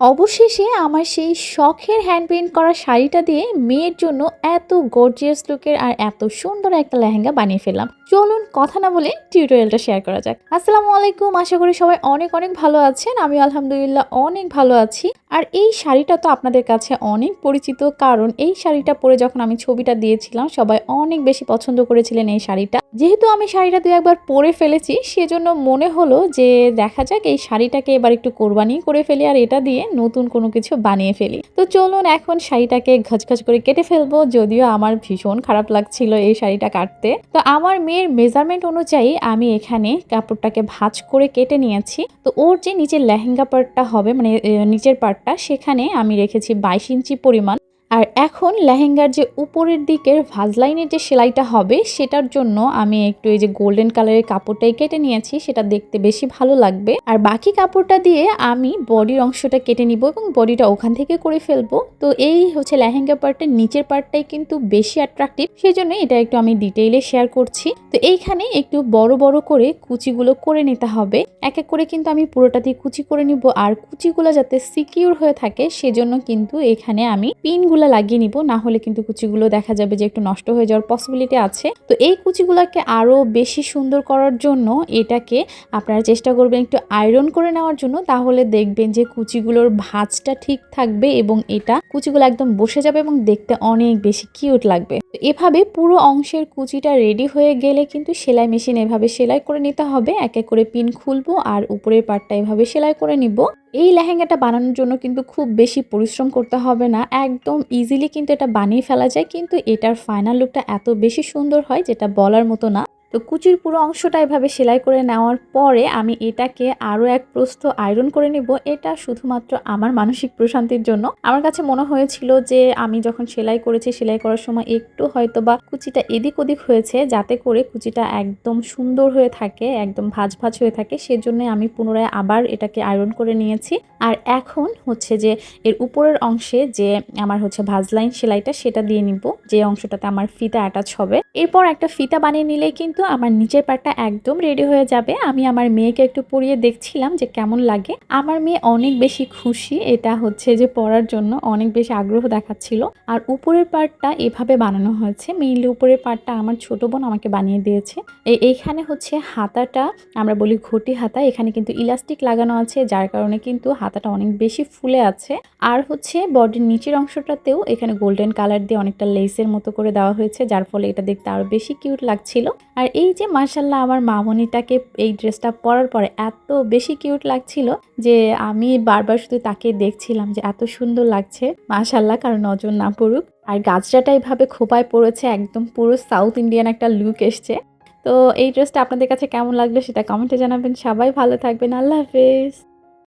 অবশেষে আমার সেই শখের হ্যান্ড পেইন্ট করা শাড়িটা দিয়ে মেয়ের জন্য এত গর্জিয়াস লুকের আর এত সুন্দর একটা লেহেঙ্গা বানিয়ে ফেললাম। চলুন কথা না বলে টিউটোরিয়ালটা শেয়ার করা যাক। আসসালামু আলাইকুম, আশা করি সবাই অনেক অনেক ভালো আছেন। আমি আলহামদুলিল্লাহ অনেক ভালো আছি। আর এই শাড়িটা তো আপনাদের কাছে অনেক পরিচিত, কারণ এই শাড়িটা পরে যখন আমি ছবিটা দিয়েছিলাম, সবাই অনেক বেশি পছন্দ করেছিলেন এই শাড়িটা। যেহেতু আমি শাড়িটা দু একবার পরে ফেলেছি, সেজন্য মনে হলো যে দেখা যাক এই শাড়িটাকে এবার একটু কোরবানি করে ফেলি আর এটা দিয়ে নতুন কোনো কিছু বানিয়ে ফেলি। তো চলুন এখন শাড়িটাকে ঘচঘচ করে কেটে ফেলব, যদিও আমার ভীষণ খারাপ লাগছিল এই শাড়িটা কাটতে। তো আমার মেয়ের মেজারমেন্ট অনুযায়ী আমি এখানে কাপড়টাকে ভাঁজ করে কেটে নিয়েছি। তো ওর যে নিচের লেহেঙ্গা পার্টটা হবে মানে নিচের পার্টটা সেখানে আমি রেখেছি বাইশ ইঞ্চি পরিমাণ। আর এখন লেহেঙ্গার যে উপরের দিকের ভাজলাইনের যে সেলাইটা হবে, সেটার জন্য আমি একটু এই যে গোল্ডেন কালারের কাপড়টাই কেটে নিয়েছি, সেটা দেখতে বেশি ভালো লাগবে। আর বাকি কাপড়টা দিয়ে আমি বডির অংশটা কেটে নিব এবং বডিটা ওখান থেকে করে ফেলব। তো এই হচ্ছে লেহেঙ্গা পার্টের নিচের পার্টটাই কিন্তু বেশি অ্যাট্রাকটিভ সেই জন্য এটা একটু আমি ডিটেইলে শেয়ার করছি। তো এইখানে একটু বড় বড় করে কুচিগুলো করে নিতে হবে। এক এক করে কিন্তু আমি পুরোটাতেই কুচি করে নিব। আর কুচিগুলো যাতে সিকিউর হয়ে থাকে, সেজন্য কিন্তু এখানে আমি পিনগুলো লাগিয়ে নিব না হলে কিন্তু কুচিগুলো দেখা যাবে যে একটু নষ্ট হয়ে যাওয়ার পসিবিলিটি আছে। তো এই কুচিগুলোকে আরও বেশি সুন্দর করার জন্য এটাকে আপনারা চেষ্টা করবেন একটু আয়রন করে নেওয়ার জন্য, তাহলে দেখবেন যে কুচিগুলোর ভাজটা ঠিক থাকবে এবং এটা কুচিগুলো একদম বসে যাবে এবং দেখতে অনেক বেশি কিউট লাগবে। এভাবে পুরো অংশের কুচিটা রেডি হয়ে গেলে কিন্তু সেলাই মেশিন এভাবে সেলাই করে নিতে হবে। এক এক করে পিন খুলবো আর উপরের পার্টটা এভাবে সেলাই করে নিব। এই লেহেঙ্গাটা বানানোর জন্য কিন্তু খুব বেশি পরিশ্রম করতে হবে না। একদম ইজিলি কিন্তু এটা বানিয়ে ফেলা যায়, কিন্তু এটার ফাইনাল লুকটা এত বেশি সুন্দর হয় যেটা বলার মতো না। তো কুচির পুরো অংশটা এভাবে সেলাই করে নেওয়ার পরে আমি এটাকে আরও এক প্রস্থ আয়রন করে নিব। এটা শুধুমাত্র আমার মানসিক প্রশান্তির জন্য। আমার কাছে মনে হয়েছিল যে আমি যখন সেলাই করেছি, সেলাই করার সময় একটু হয়তো বা কুচিটা এদিক ওদিক হয়েছে, যাতে করে কুচিটা একদম সুন্দর হয়ে থাকে, একদম ভাজ ভাজ হয়ে থাকে। সেজন্য আমি পুনরায় আবার এটাকে আয়রন করে নিয়েছি। আর এখন হচ্ছে যে এর উপরের অংশে যে আমার হচ্ছে ভাজলাইন সেলাইটা, সেটা দিয়ে নিব। যে অংশটাতে আমার ফিতা অ্যাটাচ হবে। এরপর একটা ফিতা বানিয়ে নিলেই কিন্তু আমার নিচের পাটটা একদম রেডি হয়ে যাবে। আমি আমার মেয়েকে একটু পরিয়ে দেখছিলাম যে কেমন লাগে। আমার মেয়ে অনেক বেশি খুশি, এটা হচ্ছে যে পরার জন্য অনেক বেশি আগ্রহ দেখাচ্ছিল। আর উপরের পার্টটা এভাবে বানানো হয়েছে। মেইনলি উপরের পার্টটা আমার ছোট বোন আমাকে বানিয়ে দিয়েছে। এইখানে হচ্ছে হাতাটা, আমরা বলি ঘটি হাতা, এখানে কিন্তু ইলাস্টিক লাগানো আছে, যার কারণে কিন্তু হাতাটা অনেক বেশি ফুলে আছে। আর হচ্ছে বডির নিচের অংশটাতেও এখানে গোল্ডেন কালার দিয়ে অনেকটা লেসের মতো করে দেওয়া হয়েছে, যার ফলে এটা দেখতে আরও বেশি কিউট লাগছিল। আর এই যে মার্শাল্লাহ আমার মামনিটাকে এই ড্রেসটা পরার পরে এত বেশি কিউট লাগছিল যে আমি বারবার শুধু তাকে দেখছিলাম যে এত সুন্দর লাগছে। মার্শাল্লাহ কারণ নজর না পড়ুক। আর গাছটাটা এইভাবে খোপায় পড়েছে, একদম পুরো সাউথ ইন্ডিয়ান একটা লুক এসছে। তো এই ড্রেসটা আপনাদের কাছে কেমন লাগল সেটা কমেন্টে জানাবেন। সবাই ভালো থাকবেন। আল্লাহ হাফেজ।